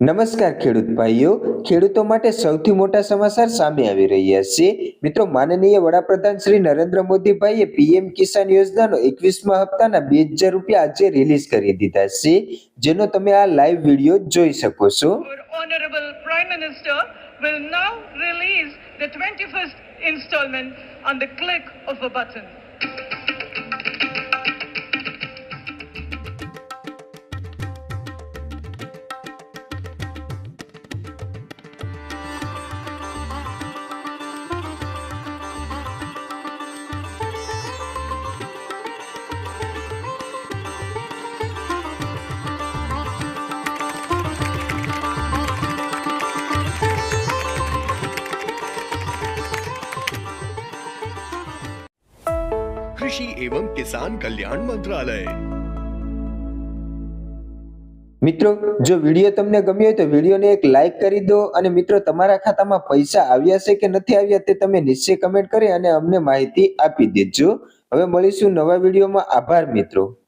નમસ્કાર ખેડૂત ભાઈઓ. ખેડૂતો માટે સૌથી મોટા સમાચાર સામે આવી રહ્યા છે. મિત્રો, માનનીય વડાપ્રધાન શ્રી નરેન્દ્ર મોદીભાઈએ પીએમ કિસાન યોજનાનો એકવીસમા હપ્તાના બે હજાર રૂપિયા આજે રિલીઝ કરી દીધા છે. જેનો તમે આ લાઈવ વિડિયો જોઈ શકો છો. Honourable prime minister will now release the 21st instalment on the click of a button. कृषि एवं किसान कल्याण मंत्रालय મિત્રો જો વિડીયો તમને ગમ્યો હોય તો વિડીયોને એક લાઈક કરી દો અને મિત્રો તમારા ખાતામાં પૈસા આવ્યા છે કે નથી આવ્યા તે તમે નિશ્ચય કમેન્ટ કરી અને અમને માહિતી આપી દેજો હવે મળીશું નવા વિડીયોમાં આભાર મિત્રો